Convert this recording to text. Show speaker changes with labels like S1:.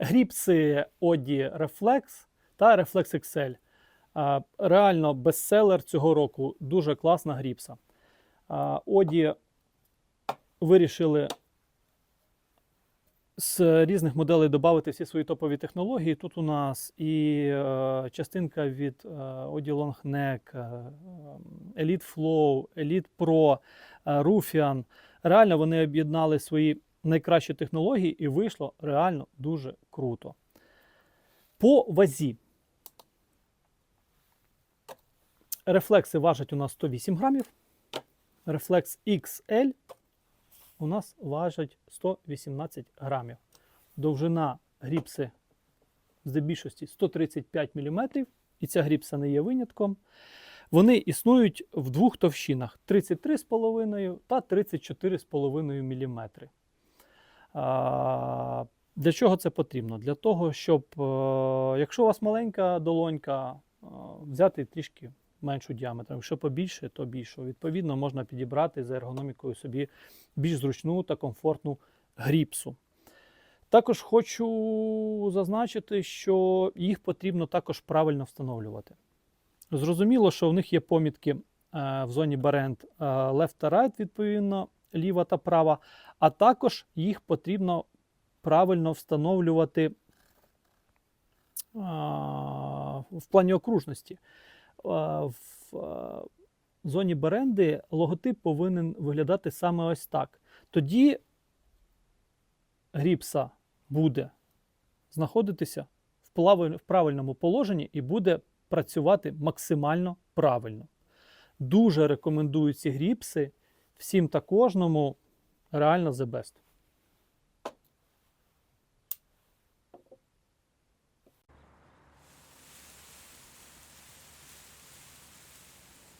S1: Гріпси Оді Reflex та Reflex XL. Реально бестселер цього року. Дуже класна гріпса. Оді вирішили з різних моделей додати всі свої топові технології. Тут у нас і е, частинка від е, Audi Long Neck, е, Elite Flow, Elite Pro, е, Rufian. Реально вони об'єднали свої найкращі технології і вийшло реально дуже круто. По вазі. Рефлекси важать у нас 108 грамів. Рефлекс XL у нас важить 118 грамів. Довжина гріпси здебільшості 135 мм, і ця гріпса не є винятком. Вони існують в двох товщинах: 33,5 та 34,5 мм. Для чого це потрібно? Для того, щоб, е, якщо у вас маленька долонька, е, взяти трішки меншу діаметром. Якщо побільше, то більше. Відповідно, можна підібрати за ергономікою собі більш зручну та комфортну гріпсу. Також хочу зазначити, що їх потрібно також правильно встановлювати. Зрозуміло, що в них є помітки е, в зоні баренд е, left та right, відповідно, ліва та права, а також їх потрібно правильно встановлювати в плані окружності. В зоні баренди логотип повинен виглядати саме ось так. Тоді гріпса буде знаходитися в правильному положенні і буде працювати максимально правильно. Дуже рекомендую ці гріпси всім та кожному. Реально the best.